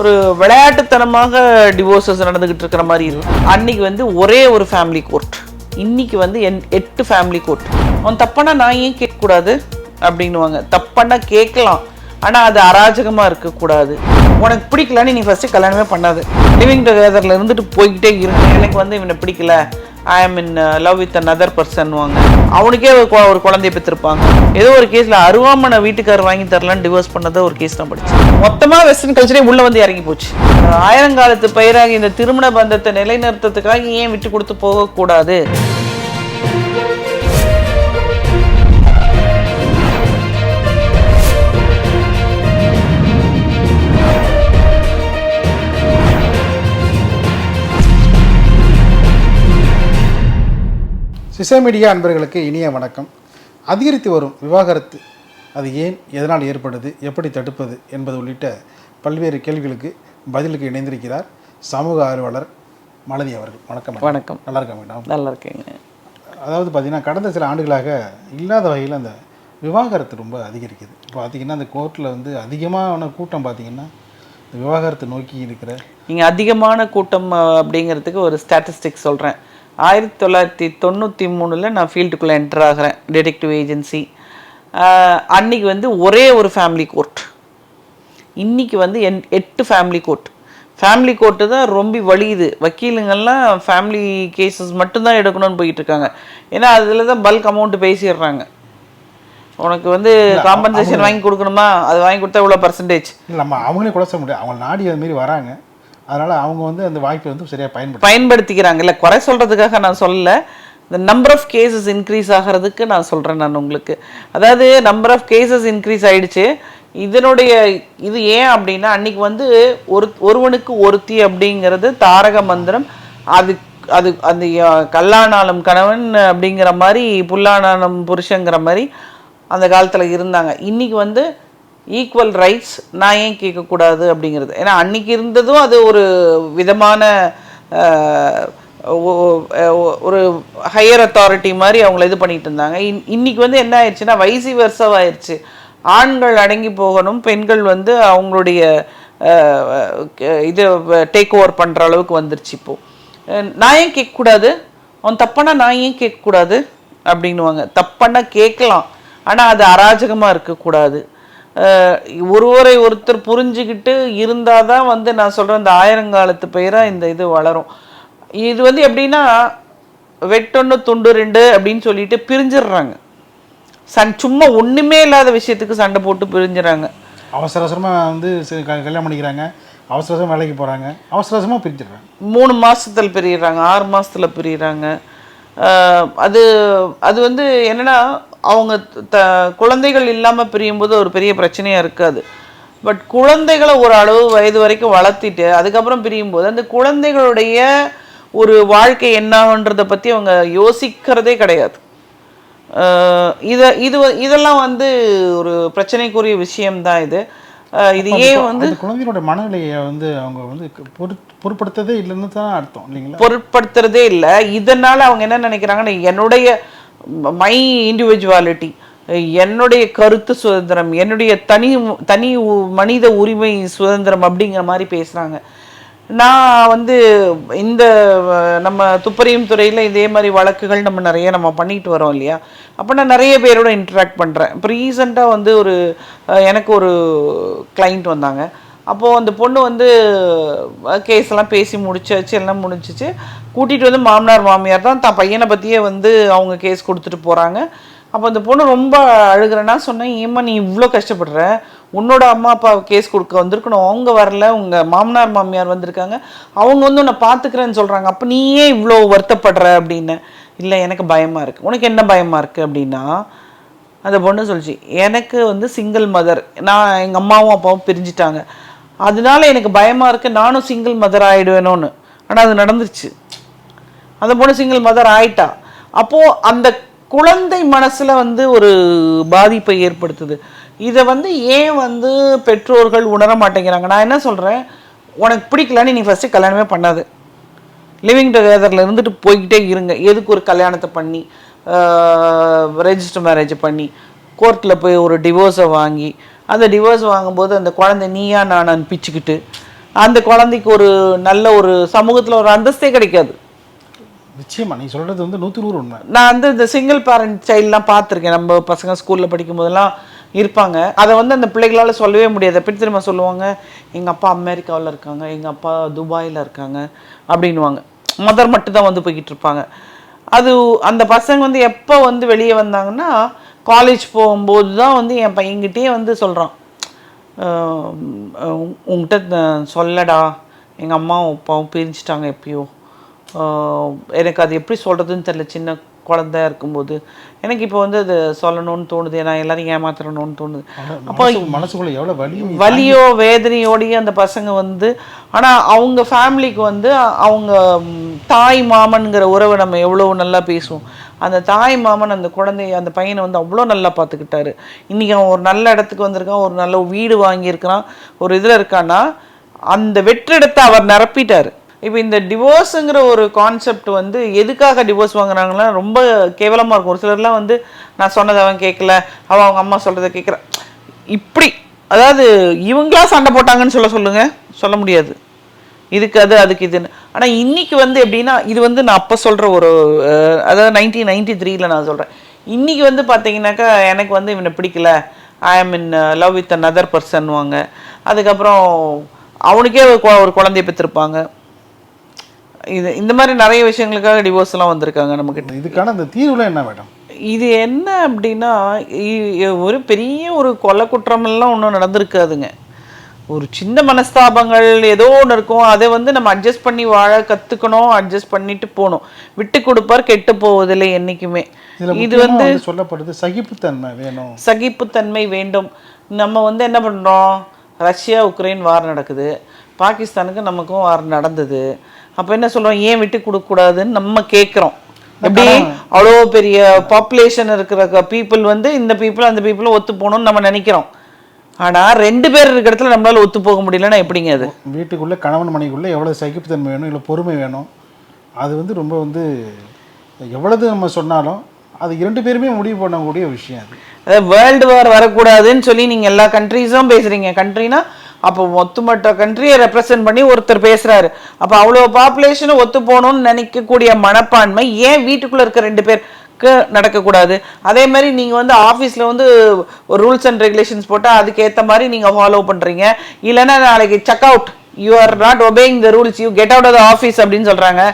ஒரு விளையாட்டுத்தனமாக டிவோர்ஸஸ் நடந்துகிட்டு இருக்கிற மாதிரி இருக்கும் அன்னைக்கு வந்து ஒரே ஒரு ஃபேமிலி கோர்ட் இன்னைக்கு வந்து என் எட்டு ஃபேமிலி கோர்ட் அவன் தப்பானா நான் ஏன் கேட்கக்கூடாது? அப்படின்னுவாங்க. தப்பானா கேட்கலாம். ஆனால் அது அராஜகமாக இருக்கக்கூடாது. உனக்கு பிடிக்கலன்னு நீ ஃபஸ்ட்டு கல்யாணமே பண்ணாது. லிவிங் டுகெதரில் இருந்துட்டு போய்கிட்டே இருக்கு எனக்கு வந்து இவனை பிடிக்கல. I am in love with another person வாங்க. அவனுக்கே ஒரு ஒரு குழந்தைய பெற்றிருப்பாங்க. ஏதோ ஒரு கேஸில் அருவாமனை வீட்டுக்காரர் வாங்கி தரலான்னு டிவோர்ஸ் பண்ணதை ஒரு கேஸ் தான் படிச்சு மொத்தமாக வெஸ்டர்ன் கல்ச்சரே உள்ளே வந்து இறங்கி போச்சு. ஆயிரங்காலத்து பயிராக இந்த திருமண பந்தத்தை நிலைநிறுத்தத்துக்காக ஏன் விட்டு கொடுத்து போகக்கூடாது? சிசை மீடியா அன்பர்களுக்கு இனிய வணக்கம். அதிகரித்து வரும் விவாகரத்து அது ஏன் எதனால் ஏற்படுது எப்படி தடுப்பது என்பது உள்ளிட்ட பல்வேறு கேள்விகளுக்கு பதிலுக்கு இணைந்திருக்கிறார் சமூக ஆர்வலர் மாலதி அவர்கள். வணக்கம். வணக்கம். நல்லா இருக்கா மேடம்? நல்லா இருக்கேங்க. அதாவது பார்த்தீங்கன்னா கடந்த சில ஆண்டுகளாக இல்லாத வகையில் அந்த விவாகரத்து ரொம்ப அதிகரிக்குது. இப்போ பார்த்தீங்கன்னா அந்த கோர்ட்டில் வந்து அதிகமான கூட்டம் பார்த்தீங்கன்னா விவாகரத்து நோக்கி இருக்கிற நீங்க அதிகமான கூட்டம் அப்படிங்கிறதுக்கு ஒரு ஸ்டாட்டிஸ்டிக்ஸ் சொல்றேன். ஆயிரத்தி தொள்ளாயிரத்தி தொண்ணூற்றி மூணில் நான் ஃபீல்டுக்குள்ளே என்டர் ஆகிறேன் டிடெக்டிவ் ஏஜென்சி அன்னைக்கு வந்து ஒரே ஒரு ஃபேமிலி கோர்ட் இன்னைக்கு வந்து என் எட்டு ஃபேமிலி கோர்ட் ஃபேமிலி கோர்ட்டு தான் ரொம்ப வலியுது. வக்கீலுங்கள்லாம் ஃபேமிலி கேசஸ் மட்டும்தான் எடுக்கணும்னு போயிட்டு இருக்காங்க ஏன்னா அதில் தான் பல்க் அமௌண்ட் பேசிடுறாங்க. உனக்கு வந்து காம்பன்சேஷன் வாங்கி கொடுக்கணுமா? அது வாங்கி கொடுத்தா இவ்வளோ பர்சன்டேஜ் இல்லை நம்ம அவங்களே கூட சொல்ல முடியாது. அவங்க நாடி அது மாரி வராங்க. அதனால் அவங்க வந்து அந்த வாய்ப்பை வந்து சரியாக பயன்படுத்த பயன்படுத்திக்கிறாங்க இல்லை குறை சொல்கிறதுக்காக நான் சொல்லலை. இந்த நம்பர் ஆஃப் கேசஸ் இன்க்ரீஸ் ஆகிறதுக்கு நான் சொல்கிறேன் நான் உங்களுக்கு. அதாவது நம்பர் ஆஃப் கேசஸ் இன்க்ரீஸ் ஆகிடுச்சு இதனுடைய இது ஏன் அப்படின்னா அன்றைக்கி வந்து ஒரு ஒருவனுக்கு ஒருத்தி அப்படிங்கிறது தாரக மந்திரம். அது அது அந்த கல்லானாலும் கணவன் அப்படிங்கிற மாதிரி புல்லானாலும் புருஷங்கிற மாதிரி அந்த காலத்தில் இருந்தாங்க. இன்றைக்கி வந்து ஈக்குவல் ரைட்ஸ் நான் ஏன் கேட்கக்கூடாது அப்படிங்கிறது? ஏன்னா அன்னைக்கு இருந்ததும் அது ஒரு விதமான ஒரு ஹையர் அத்தாரிட்டி மாதிரி அவங்கள இது பண்ணிட்டு இருந்தாங்க. இன் இன்னைக்கு வந்து என்ன ஆயிடுச்சுன்னா வைசி வருஷமாயிருச்சு ஆண்கள் அடங்கி போகணும் பெண்கள் வந்து அவங்களுடைய இது டேக் ஓவர் பண்ணுற அளவுக்கு வந்துருச்சு இப்போ. நான் ஏன் கேட்கக்கூடாது? அவன் தப்பானா நான் ஏன் கேட்கக்கூடாது? அப்படின்னுவாங்க. தப்பானா கேட்கலாம். ஆனால் அது அராஜகமாக இருக்கக்கூடாது. ஒருவரை ஒருத்தர் புரிஞ்சுக்கிட்டு இருந்தால் தான் வந்து நான் சொல்கிறேன் இந்த ஆயிரங்காலத்து பெயராக இந்த இது வளரும். இது வந்து எப்படின்னா வெட்டொன்று துண்டு ரெண்டு அப்படின்னு சொல்லிட்டு பிரிஞ்சிடுறாங்க. சன் சும்மா ஒன்றுமே இல்லாத விஷயத்துக்கு சண்டை போட்டு பிரிஞ்சுறாங்க அவசர அவசரமாக வந்து கல்யாணம் பண்ணிக்கிறாங்க. அவசர அவசரமாக வேலைக்கு போகிறாங்க அவசர அவசரமாக பிரிஞ்சிடுறாங்க. மூணு மாசத்துல பிரியிறாங்க ஆறு மாசத்துல பிரியிறாங்க. ஆஹ் அது அது வந்து என்னன்னா அவங்க த குழந்தைகள் இல்லாமல் பிரியும்போது ஒரு பெரிய பிரச்சனையாக இருக்காது. பட் குழந்தைகளை ஒரு அளவு வயது வரைக்கும் வளர்த்திட்டு அதுக்கப்புறம் பிரியும்போது அந்த குழந்தைகளுடைய ஒரு வாழ்க்கை என்னன்றதை பற்றி அவங்க யோசிக்கிறதே கிடையாது. இத இது இதெல்லாம் வந்து ஒரு பிரச்சனைக்குரிய விஷயம்தான் இது. இது ஏன் வந்து குழந்தையோட மனநிலையை வந்து அவங்க வந்து பொரு பொருட்படுத்ததே இல்லைன்னு தான் அர்த்தம் இல்லைங்களா? பொருட்படுத்துறதே இல்லை. இதனால அவங்க என்ன நினைக்கிறாங்கன்னா என்னுடைய மை இண்டிவிஜுவாலிட்டி என்னுடைய கருத்து சுதந்திரம் என்னுடைய தனி தனி உ- மனித உரிமை சுதந்திரம் அப்படிங்கிற மாதிரி பேசுகிறாங்க நான் வந்து இந்த நம்ம துப்பறியும் துறையில் இதே மாதிரி வழக்குகள் நம்ம நிறைய நம்ம பண்ணிட்டு வரோம் இல்லையா? அப்போ நான் நிறைய பேரோட இன்ட்ராக்ட் பண்ணுறேன் இப்போ ரீசெண்டாக வந்து ஒரு எனக்கு ஒரு கிளைண்ட் வந்தாங்க. அப்போது அந்த பொண்ணு வந்து கேஸ் எல்லாம் பேசி முடிச்சாச்சு எல்லாம் முடிஞ்சிச்சு. கூட்டிகிட்டு வந்து மாமனார் மாமியார் தான் தான் பையனை பற்றியே வந்து அவங்க கேஸ் கொடுத்துட்டு போகிறாங்க அப்போ அந்த பொண்ணு ரொம்ப அழுகிறேன்னா சொன்னேன் ஏம்மா நீ இவ்வளோ கஷ்டப்படுற? உன்னோட அம்மா அப்பா கேஸ் கொடுக்க வந்திருக்கணும். அவங்க வரல உங்கள் மாமனார் மாமியார் வந்திருக்காங்க. அவங்க வந்து உன்னை பார்த்துக்கிறேன்னு சொல்கிறாங்க அப்போ நீ ஏன் இவ்வளோ வருத்தப்படுற? அப்படின்னு. இல்லை எனக்கு பயமாக இருக்குது உனக்கு என்ன பயமாக இருக்குது அப்படின்னா அந்த பொண்ணு சொல்லிச்சு எனக்கு வந்து சிங்கிள் மதர் நான் எங்கள் அம்மாவும் அப்பாவும் பிரிஞ்சிட்டாங்க. அதனால எனக்கு பயமாக இருக்குது நானும் சிங்கிள் மதர் ஆகிடுவேனோன்னு ஆனால் அது நடந்துருச்சு. அந்த பொண்ணு சிங்கிள் மதர் ஆயிட்டா. அப்போது அந்த குழந்தை மனசில் வந்து ஒரு பாதிப்பை ஏற்படுத்துது. இதை வந்து ஏன் வந்து பெற்றோர்கள் உணர மாட்டேங்கிறாங்க? நான் என்ன சொல்கிறேன் உனக்கு பிடிக்கலன்னு நீ ஃபஸ்ட்டு கல்யாணமே பண்ணாது. லிவிங் டுகெதரில் இருந்துட்டு போய்கிட்டே இருங்க. எதுக்கு ஒரு கல்யாணத்தை பண்ணி ரெஜிஸ்டர் மேரேஜ் பண்ணி கோர்ட்டில் போய் ஒரு டிவோர்ஸை வாங்கி அந்த டிவோர்ஸ் வாங்கும்போது அந்த குழந்தை நீயா நான் பிச்சுக்கிட்டு அந்த குழந்தைக்கு ஒரு நல்ல ஒரு சமூகத்துல ஒரு அந்தஸ்தே கிடைக்காது. நிச்சயமா நீ சொல்றது வந்து நூற்றி நூறு உண்மை. நான் வந்து இந்த சிங்கிள் பேரண்ட் சைல்ட்லாம் பார்த்துருக்கேன். நம்ம பசங்க ஸ்கூலில் படிக்கும் போதெல்லாம் இருப்பாங்க. அதை வந்து அந்த பிள்ளைகளால சொல்லவே முடியாது. எப்படி திரும்ப சொல்லுவாங்க? எங்கள் அப்பா அமெரிக்காவில் இருக்காங்க. எங்கள் அப்பா துபாயில் இருக்காங்க. அப்படின்வாங்க மதர் மட்டும் தான் வந்து போய்கிட்டு இருப்பாங்க. அது அந்த பசங்க வந்து எப்போ வந்து வெளியே வந்தாங்கன்னா காலேஜ் போகும்போது தான் வந்து என் பையன்கிட்டயே வந்து சொல்கிறான் உங்ககிட்ட சொல்லடா. எங்கள் அம்மாவும் அப்பாவும் பிரிஞ்சிட்டாங்க எப்பயோ. ஆஹ் எனக்கு அது எப்படி சொல்கிறதுன்னு தெரியல. சின்ன குழந்தையா இருக்கும்போது. எனக்கு இப்போ வந்து அது சொல்லணும்னு தோணுது. நான் எல்லாரையும் ஏமாத்தணும்னு தோணுது. அப்போ மனசு- மனசுக்குள்ள எவ்வளவு வலி வலியோ வேதனையோடயே அந்த பசங்க வந்து ஆனா அவங்க ஃபேமிலிக்கு வந்து அவங்க தாய் மாமன்கிற உறவை நம்ம எவ்வளவு நல்லா பேசுவோம். அந்த தாய் மாமன் அந்த குழந்தைய அந்த பையனை வந்து அவ்வளோ நல்லா பார்த்துக்கிட்டாரு. இன்றைக்கி அவன் ஒரு நல்ல இடத்துக்கு வந்திருக்கான் ஒரு நல்ல வீடு வாங்கியிருக்கிறான் ஒரு இதில் இருக்கான்னா அந்த வெற்றிடத்தை அவர் நிரப்பிட்டார். இப்போ இந்த டிவோர்ஸுங்கிற ஒரு கான்செப்ட் வந்து எதுக்காக டிவோர்ஸ் வாங்குறாங்கன்னா ரொம்ப கேவலமாக இருக்கும். ஒரு சிலர்லாம் வந்து நான் சொன்னதை அவன் கேட்கல அவன் அவங்க அம்மா சொல்கிறத கேட்குறான் இப்படி அதாவது இவங்களா சண்டை போட்டாங்கன்னு சொல்ல சொல்லுங்கள் சொல்ல முடியாது. இதுக்கு அது அதுக்கு இதுன்னு. ஆனா இன்னைக்கு வந்து எப்படின்னா இது வந்து நான் அப்ப சொல்ற ஒரு அதாவது நைன்டீன் நைன்டி த்ரீல நான் சொல்றேன். இன்னைக்கு வந்து பாத்தீங்கன்னாக்கா எனக்கு வந்து இவனை பிடிக்கல. I am in love with another person வாங்க. அதுக்கப்புறம் அவனுக்கே ஒரு குழந்தைய பெற்றிருப்பாங்க. இது இந்த மாதிரி நிறைய விஷயங்களுக்காக டிவோர்ஸ் எல்லாம் வந்திருக்காங்க நமக்கு இதுக்கான அந்த தீர்வுல என்ன மேடம்? இது என்ன அப்படின்னா ஒரு பெரிய ஒரு கொலை குற்றமெல்லாம் ஒன்றும் நடந்திருக்காதுங்க. ஒரு சின்ன மனஸ்தாபங்கள் ஏதோ ஒன்று இருக்கும். அதை வந்து நம்ம அட்ஜஸ்ட் பண்ணி வாழ கற்றுக்கணும் அட்ஜஸ்ட் பண்ணிட்டு போகணும் விட்டு கொடுப்பார் கெட்டு போவதில்லை என்றைக்குமே இதுல இது வந்து சொல்லப்படுது சகிப்புத்தன்மை வேணும். சகிப்புத்தன்மை வேண்டும். நம்ம வந்து என்ன பண்ணுறோம் ரஷ்யா உக்ரைன் வார் நடக்குது. பாகிஸ்தானுக்கு நமக்கும் வார் நடந்தது. அப்போ என்ன சொல்றோம்? ஏன் விட்டு கொடுக்கக்கூடாதுன்னு நம்ம கேட்குறோம். எப்படி? அவ்வளோ பெரிய பாப்புலேஷன் இருக்கிற பீப்புள் வந்து இந்த பீப்புள் அந்த பீப்புளும் ஒத்து போகணும்னு நம்ம நினைக்கிறோம். ஆனா ரெண்டு பேர் இருக்கிற இடத்துல நம்மளால ஒத்து போக முடியலன்னா எப்படிங்க அது? வீட்டுக்குள்ள கணவன் மனைவிக்குள்ள எவ்வளவு சகிப்புத்தன்மை வேணும் இல்லை பொறுமை வேணும்? அது வந்து ரொம்ப வந்து எவ்வளவு நம்ம சொன்னாலும் அது இரண்டு பேருமே முடிவு பண்ணக்கூடிய விஷயம் அது. அதாவது வேர்ல்டு வார் வரக்கூடாதுன்னு சொல்லி நீங்க எல்லா கண்ட்ரீஸும் பேசுறீங்க. கண்ட்ரினா அப்போ ஒத்துமொத்த கண்ட்ரியை ரெப்ரசன்ட் பண்ணி ஒருத்தர் பேசுறாரு. அப்போ அவ்வளோ பாப்புலேஷனும் ஒத்து போகணும்னு நினைக்கக்கூடிய மனப்பான்மை ஏன் வீட்டுக்குள்ள இருக்க ரெண்டு பேருக்கு நடக்கக்கூடாது. அதே மாதிரி நீங்க வந்து ஆஃபீஸ்ல வந்து ஒரு ரூல்ஸ் அண்ட் ரெகுலேஷன்ஸ் போட்டால் அதுக்கேற்ற மாதிரி நீங்க ஃபாலோ பண்றீங்க. இல்லைன்னா நாளைக்கு check out you are not obeying the rules you get out of office அப்படின்னு சொல்றாங்க.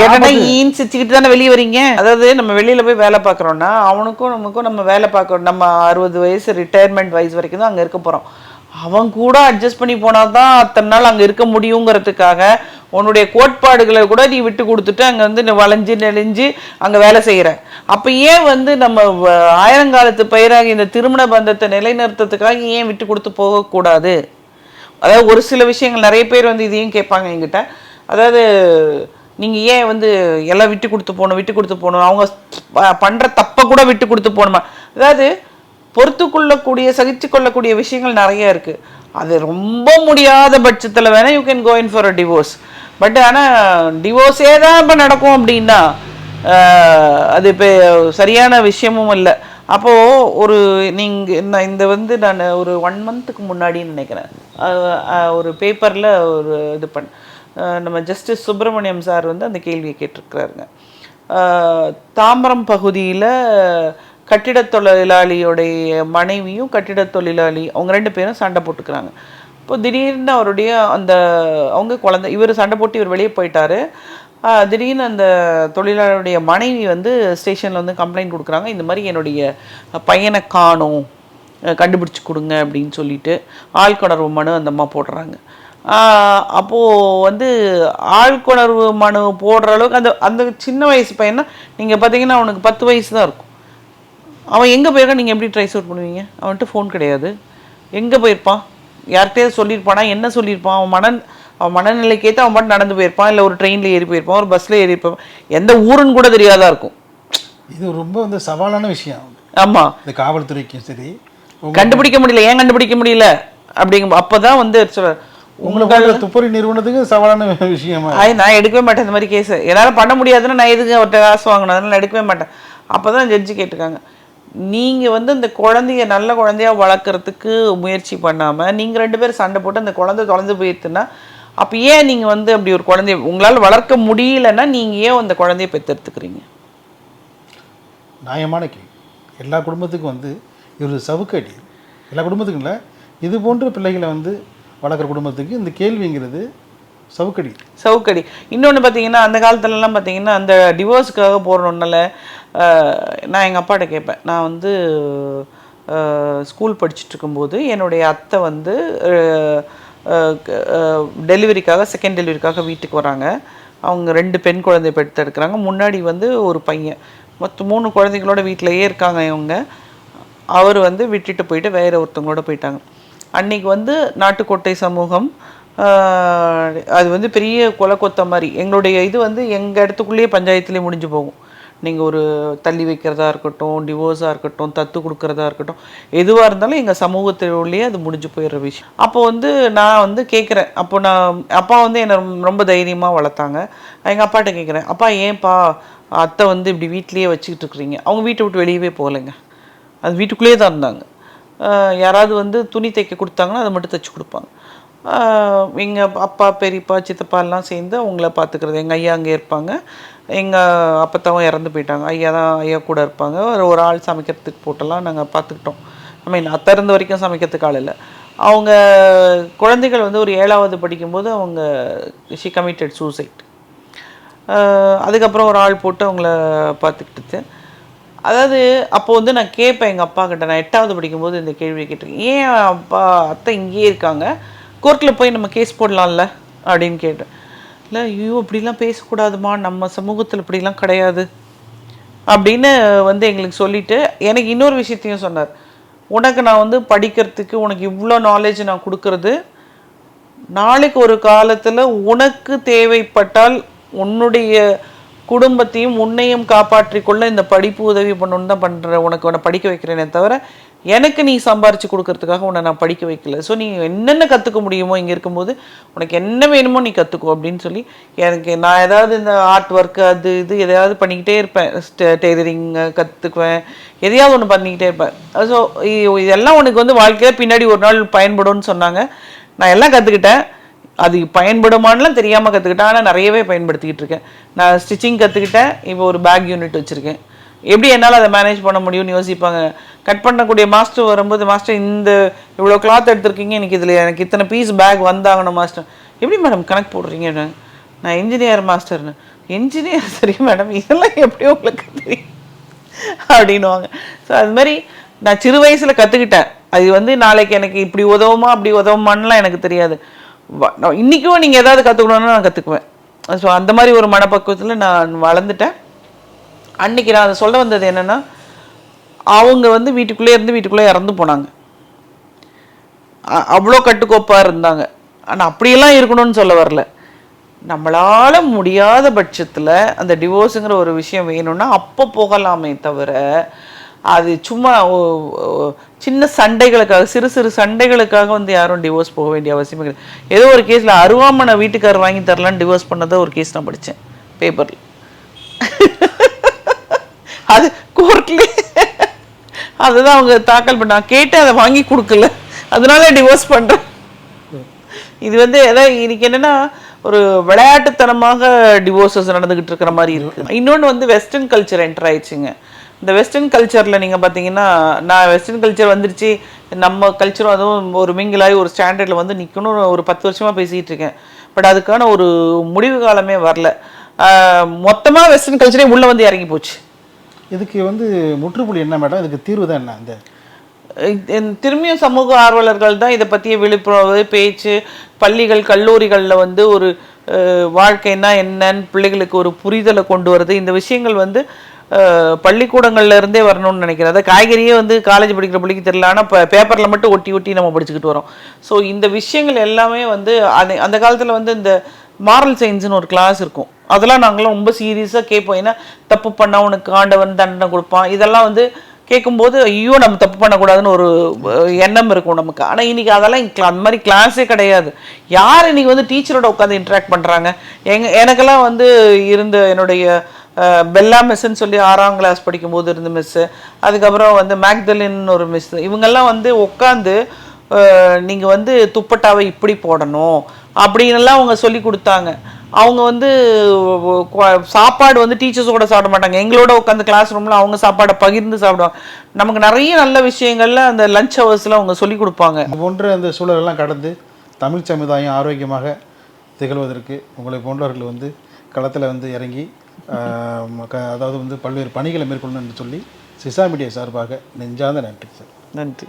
கேட்டா ஈன் சிரிச்சுக்கிட்டு தானே வெளியே வரீங்க? அதாவது நம்ம வெளியில போய் வேலை பார்க்குறோம்னா அவனுக்கும் நமக்கும் நம்ம வேலை பார்க்கறோம் நம்ம அறுபது வயசு ரிட்டையர்மெண்ட் வயசு வரைக்கும் தான் அங்கே இருக்க போறோம். அவன் கூட அட்ஜஸ்ட் பண்ணி போனால் தான் அத்தனை நாள் அங்கே இருக்க முடியுங்கிறதுக்காக உன்னுடைய கோட்பாடுகளை கூட நீ விட்டு கொடுத்துட்டு அங்கே வந்து வளைஞ்சு நெளிஞ்சு அங்கே வேலை செய்கிற அப்போ ஏன் வந்து நம்ம வ- ஆயிரங்காலத்து பயிராக இந்த திருமண பந்தத்தை நிலைநிறுத்தத்துக்காக ஏன் விட்டு கொடுத்து போகக்கூடாது அதாவது ஒரு சில விஷயங்கள் நிறைய பேர் வந்து இதையும் கேட்பாங்க என்கிட்ட. அதாவது நீங்க ஏன் வந்து எல்லாம் விட்டு கொடுத்து போகணும் விட்டு கொடுத்து போகணும்? அவங்க பண்ணுற பண்ற தப்பை கூட விட்டு கொடுத்து போகணுமா? அதாவது பொறுத்து கொள்ளக்கூடிய சகித்து கொள்ளக்கூடிய விஷயங்கள் நிறைய இருக்கு. அது ரொம்ப முடியாத பட்சத்தில் வேணால் you can go in for a divorce but ஆனால் டிவோர்ஸே தான் இப்போ நடக்கும் அப்படின்னா அது இப்போ சரியான விஷயமும் இல்லை. அப்போது ஒரு நீங்கள் நான் இந்த வந்து நான் ஒரு ஒன் மந்த்துக்கு முன்னாடின்னு நினைக்கிறேன். ஒரு பேப்பரில் ஒரு இது பண்ண நம்ம ஜஸ்டிஸ் சுப்பிரமணியம் சார் வந்து அந்த கேள்வியை கேட்டிருக்கிறாருங்க. தாம்பரம் பகுதியில் கட்டிட தொழிலாளியோடைய மனைவியும் கட்டிடத் தொழிலாளி அவங்க ரெண்டு பேரும் சண்டை போட்டுக்கிறாங்க. இப்போ திடீர்னு அவருடைய அந்த அவங்க குழந்தை இவர் சண்டை போட்டு இவர் வெளியே போயிட்டாரு. திடீர்னு அந்த தொழிலாளருடைய மனைவி வந்து ஸ்டேஷனில் வந்து கம்ப்ளைண்ட் கொடுக்குறாங்க. இந்த மாதிரி என்னுடைய பையனை காணோம். கண்டுபிடிச்சி கொடுங்க அப்படின்னு சொல்லிட்டு ஆள்கொணர்வு மனு அந்த அம்மா போடுறாங்க. அப்போது வந்து ஆள்கொணர்வு மனு போடுற அளவுக்கு அந்த அந்த சின்ன வயசு பையனா நீங்கள் பார்த்தீங்கன்னா அவனுக்கு பத்து வயசு தான் இருக்கும். அவன் எங்கே போயிருக்கான் நீங்கள் எப்படி ட்ரைஸ் அவுட் பண்ணுவீங்க? அவன்கிட்ட ஃபோன் கிடையாது. எங்கே போயிருப்பான்? யார்கிட்டயாவது சொல்லியிருப்பானா? என்ன சொல்லியிருப்பான்? அவன் மன அவன் மனநிலைக்கேற்ற அவன் பாட்டு நடந்து போயிருப்பான். இல்லை ஒரு ட்ரெயினில் ஏறி போயிருப்பான். ஒரு பஸ்ஸில் ஏறி போயிருப்பான். எந்த ஊருன்னு கூட தெரியாதா இருக்கும். இது ரொம்ப வந்து சவாலான விஷயம். ஆமாம் இந்த காவல்துறைக்கும் சரி. கண்டுபிடிக்க முடியல. ஏன் கண்டுபிடிக்க முடியல? அப்படிங்கும் அப்பதான் வந்து சொல்ற உங்களை போன்ற துப்பறி நிறுவனத்துக்கு சவாலான விஷயமா? ஆய் நான் எடுக்கவே மாட்டேன் இந்த மாதிரி கேஸ் என்னால் பண்ண முடியாதுன்னு நான் எதுக்கு அவர்கிட்ட காசு வாங்கணும்? அதனால நான் எடுக்கவே மாட்டேன். அப்பதான் ஜட்ஜி கேட்டிருக்காங்க. நீங்க வந்து இந்த குழந்தைய நல்ல குழந்தையா வளர்க்கறதுக்கு முயற்சி பண்ணாம நீங்க ரெண்டு பேரும் சண்டை போட்டு அந்த குழந்தை தொலைஞ்சு போயிடுச்சுன்னா அப்போ ஏன் நீங்கள் வந்து அப்படி ஒரு குழந்தைய உங்களால் வளர்க்க முடியலன்னா நீங்கள் ஏன் அந்த குழந்தைய பெற்றெடுத்துக்கிறீங்க நியாயமான கேள்வி. எல்லா குடும்பத்துக்கும் வந்து இது ஒரு சவுக்கடி எல்லா குடும்பத்துக்கும் இல்லை. இது போன்ற பிள்ளைகளை வந்து வளர்க்குற குடும்பத்துக்கு இந்த கேள்விங்கிறது சவுக்கடி சவுக்கடி இன்னொன்று பார்த்தீங்கன்னா அந்த காலத்துலலாம் பார்த்தீங்கன்னா அந்த டிவோர்ஸுக்காக போகிறோன்னால நான் எங்கள் அப்பாட்ட கேட்பேன். நான் வந்து ஸ்கூல் படிச்சுட்டு இருக்கும்போது என்னுடைய அத்தை வந்து டெலிவரிக்காக செகண்ட் டெலிவரிக்காக வீட்டுக்கு வராங்க. அவங்க ரெண்டு பெண் குழந்தை பெற்றெடுக்கிறாங்க. முன்னாடி வந்து ஒரு பையன். மொத்தம் மூணு குழந்தைங்களோட வீட்டிலையே இருக்காங்க இவங்க. அவர் வந்து விட்டுட்டு போயிட்டு வேற ஒருத்தவங்களோட போயிட்டாங்க. அன்னைக்கு வந்து நாட்டுக்கோட்டை சமூகம் அது வந்து பெரிய கொலை கொத்த மாதிரி. எங்களுடைய இது வந்து எங்கள் இடத்துக்குள்ளேயே பஞ்சாயத்துலேயே முடிஞ்சு போகும். நீங்கள் ஒரு தள்ளி வைக்கிறதா இருக்கட்டும் டிவோர்ஸாக இருக்கட்டும் தத்து கொடுக்கறதா இருக்கட்டும் எதுவாக இருந்தாலும் எங்கள் சமூகத்திலேயே அது முடிஞ்சு போயிடுற விஷயம். அப்போ வந்து நான் வந்து கேட்குறேன் அப்போ நான் அப்பா வந்து என்னை ரொம்ப- தைரியமாக வளர்த்தாங்க. எங்கள் அப்பாட்ட கேட்குறேன் அப்பா ஏன்ப்பா அத்தை வந்து இப்படி வீட்லேயே வச்சுக்கிட்டு இருக்கிறீங்க? அவங்க வீட்டை விட்டு வெளியவே போகலைங்க. அது வீட்டுக்குள்ளேயே தான் இருந்தாங்க. யாராவது வந்து துணி தைக்க கொடுத்தாங்கன்னா அதை மட்டும் தைச்சு கொடுப்பாங்க. எங்கள் அப்பா பெரியப்பா சித்தப்பா எல்லாம் சேர்ந்து அவங்கள பார்த்துக்கிறது எங்கள் ஐயா அங்கே இருப்பாங்க. எங்கள் அப்பத்தாவும் இறந்து போயிட்டாங்க. ஐயா தான் ஐயா கூட இருப்பாங்க. ஒரு ஒரு ஆள் சமைக்கிறதுக்கு போட்டெல்லாம் நாங்கள் பார்த்துக்கிட்டோம். ஐ மீன் அத்தை இருந்த வரைக்கும் சமைக்கிறதுக்கு ஆள் இல்லை. அவங்க குழந்தைகள் வந்து ஒரு ஏழாவது படிக்கும்போது அவங்க ஷி கமிட்டட் சூசைட் அதுக்கப்புறம் ஒரு ஆள் போட்டு அவங்கள பார்த்துக்கிட்டு அதாவது அப்போ வந்து நான் கேட்பேன் எங்கள் அப்பா கிட்ட. நான் எட்டாவது படிக்கும்போது இந்த கேள்வியை கேட்டிருக்கேன். ஏன் அப்பா அத்தை இங்கேயே இருக்காங்க? கோர்ட்டில் போய் நம்ம கேஸ் போடலாம்ல? அப்படின்னு கேட்டேன். இல்லை ஐயோ இப்படிலாம் பேசக்கூடாதுமா நம்ம சமூகத்தில் இப்படிலாம் கிடையாது. அப்படின்னு வந்து எங்களுக்கு சொல்லிட்டு எனக்கு இன்னொரு விஷயத்தையும் சொன்னார். உனக்கு நான் வந்து படிக்கிறதுக்கு உனக்கு இவ்வளோ நாலேஜ் நான் கொடுக்கறது நாளைக்கு ஒரு காலத்தில் உனக்கு தேவைப்பட்டால் உன்னுடைய குடும்பத்தையும் உன்னையும் காப்பாற்றிக்கொள்ள இந்த படிப்பு உதவி பண்ணணுன்னு தான் பண்ணுற உனக்கு உன்னை படிக்க வைக்கிறேனே தவிர எனக்கு நீ சம்பாரித்து கொடுக்கறதுக்காக உன்னை நான் படிக்க வைக்கல. ஸோ நீ என்னென்ன கற்றுக்க முடியுமோ இங்கே இருக்கும்போது உனக்கு என்ன வேணுமோ நீ கற்றுக்கோ அப்படின்னு சொல்லி எனக்கு நான் ஏதாவது இந்த ஆர்ட் ஒர்க் அது இது எதையாவது பண்ணிக்கிட்டே இருப்பேன். டெய்லரிங் கற்றுக்குவேன் எதையாவது ஒன்று பண்ணிக்கிட்டே இருப்பேன். ஸோ இதெல்லாம் உனக்கு வந்து வாழ்க்கையில் பின்னாடி ஒரு நாள் பயன்படும்னு சொன்னாங்க. நான் எல்லாம் கற்றுக்கிட்டேன் அது பயன்படுமான்லாம் தெரியாமல் கற்றுக்கிட்டேன் ஆனால் நிறையவே பயன்படுத்திக்கிட்டு இருக்கேன். நான் ஸ்டிச்சிங் கற்றுக்கிட்டேன் இப்போ ஒரு பேக் யூனிட் வச்சுருக்கேன். எப்படி என்னால் அதை மேனேஜ் பண்ண முடியும்னு யோசிப்பாங்க. கட் பண்ணக்கூடிய மாஸ்டர் வரும்போது மாஸ்டர் இந்த இவ்வளோ கிளாத் எடுத்திருக்கீங்க எனக்கு இதில் எனக்கு இத்தனை பீஸ் பேக் வந்தாகணும் மாஸ்டர் எப்படி மேடம் கணக்கு போடுறீங்க நான் இன்ஜினியர் மாஸ்டர்னு இன்ஜினியர் சரி மேடம் இதெல்லாம் எப்படி உங்களுக்கு தெரியும்? அப்படின்னுவாங்க. ஸோ அது மாதிரி நான் சிறு வயசில் கற்றுக்கிட்டேன் அது வந்து நாளைக்கு எனக்கு இப்படி உதவுமா அப்படி உதவுமான்லாம் எனக்கு தெரியாது. வ- நான் இன்னைக்கும் நீங்கள் எதாவது கற்றுக்கணுன்னு நான் கற்றுக்குவேன் ஸோ அந்த மாதிரி ஒரு மனப்பக்குவத்தில் நான் வளர்ந்துட்டேன். அன்னைக்கு நான் அதை சொல்ல வந்தது என்னன்னா அவங்க வந்து வீட்டுக்குள்ளே இருந்து வீட்டுக்குள்ளே இறந்து போனாங்க. அவ்வளோ கட்டுக்கோப்பாக இருந்தாங்க. ஆனால் அப்படியெல்லாம் இருக்கணும்னு சொல்ல வரல. நம்மளால முடியாத பட்சத்தில் அந்த டிவோர்ஸுங்கிற ஒரு விஷயம் வேணும்னா அப்போ போகலாமே தவிர அது சும்மா ஓ- சின்ன சண்டைகளுக்காக சிறு சிறு சண்டைகளுக்காக வந்து யாரும் டிவோர்ஸ் போக வேண்டிய அவசியமே கிடையாது. ஏதோ ஒரு கேஸில் அருவாமனை வீட்டுக்காரர் வாங்கி தரலான்னு டிவோர்ஸ் பண்ணதை ஒரு கேஸ் நான் படித்தேன் பேப்பரில் அது கோர்ட்லேயே அதுதான் அவங்க தாக்கல் பண்ணாங்க கேட்டு அதை வாங்கி கொடுக்கல. அதனால டிவோர்ஸ் பண்றேன். இது வந்து எதாவது இன்னைக்கு என்னன்னா ஒரு விளையாட்டுத்தனமாக டிவோர்ஸஸ் நடந்துகிட்டு இருக்கிற மாதிரி இருக்கு. இன்னொன்று வந்து வெஸ்டர்ன் கல்ச்சர் என்டர் ஆயிடுச்சுங்க. இந்த வெஸ்டர்ன் கல்ச்சரில் நீங்கள் பார்த்தீங்கன்னா நான் வெஸ்டர்ன் கல்ச்சர் வந்துருச்சு. நம்ம கல்ச்சரும் அதுவும் ஒரு மிங்கிலாகி ஒரு ஸ்டாண்டர்டில் வந்து நிற்கணும்னு ஒரு பத்து வருஷமாக பேசிகிட்டு இருக்கேன். பட் அதுக்கான ஒரு முடிவு காலமே வரல. மொத்தமாக வெஸ்டர்ன் கல்ச்சரே உள்ளே வந்து இறங்கி போச்சு. இதுக்கு வந்து முற்றுப்புள்ளி என்ன மேடம்? இதுக்கு தீர்வு தான் என்ன? இந்த திரும்பியும் சமூக ஆர்வலர்கள் தான் இதை பற்றிய விழிப்புணர்வு பேச்சு பள்ளிகள் கல்லூரிகளில் வந்து ஒரு வாழ்க்கைன்னா என்னன்னு பிள்ளைகளுக்கு ஒரு புரிதலை கொண்டு வருது. இந்த விஷயங்கள் வந்து பள்ளிக்கூடங்கள்ல இருந்தே வரணும்னு நினைக்கிறேன். அதாவது காய்கறியே வந்து காலேஜ் படிக்கிற பிள்ளைக்கு தெரியல. ஆனால் இப்போ பேப்பரில் மட்டும் ஒட்டி ஒட்டி நம்ம படிச்சுக்கிட்டு வரோம். ஸோ இந்த விஷயங்கள் எல்லாமே வந்து அந்த காலத்தில் வந்து இந்த மாரல் சயின்ஸ்னு ஒரு கிளாஸ் இருக்கும். அதெல்லாம் நாங்களாம் ரொம்ப சீரியஸாக கேட்போம். ஏன்னா தப்பு பண்ணால் உனக்கு ஆண்டவன் தண்டனை கொடுப்பான். இதெல்லாம் வந்து கேட்கும்போது ஐயோ நம்ம தப்பு பண்ணக்கூடாதுன்னு ஒரு எண்ணம் இருக்கும் நமக்கு. ஆனால் இன்னைக்கு அதெல்லாம் அந்த மாதிரி கிளாஸே கிடையாது. யார் இன்னைக்கு வந்து டீச்சரோட உட்காந்து இன்ட்ராக்ட் பண்ணுறாங்க எங் எனக்கெல்லாம் வந்து இருந்த என்னுடைய பெல்லா மிஸ்ன்னு சொல்லி ஆறாம் கிளாஸ் படிக்கும்போது இருந்த மிஸ்ஸு அதுக்கப்புறம் வந்து மேக்தலின் ஒரு மிஸ் இவங்கெல்லாம் வந்து உட்காந்து நீங்கள் வந்து துப்பட்டாவை இப்படி போடணும் அப்படின்னுலாம் அவங்க சொல்லி கொடுத்தாங்க. அவங்க வந்து சாப்பாடு வந்து டீச்சர்ஸோட சாப்பிட மாட்டாங்க. எங்களோட உட்காந்து கிளாஸ் ரூம்ல அவங்க சாப்பாடை பகிர்ந்து சாப்பிடுவாங்க. நமக்கு நிறைய நல்ல விஷயங்கள்ல அந்த லஞ்ச் ஹவர்ஸ்ல அவங்க சொல்லி கொடுப்பாங்க. போன்ற அந்த சூழலெல்லாம் கடந்து தமிழ் சமுதாயம் ஆரோக்கியமாக திகழ்வதற்கு உங்களை போன்றவர்கள் வந்து களத்தில் வந்து இறங்கி அதாவது வந்து பல்வேறு பணிகளை மேற்கொள்ளணும் என்று சொல்லி சிசா மீடியா சார்பாக நெஞ்சார்ந்த நன்றி சார். நன்றி.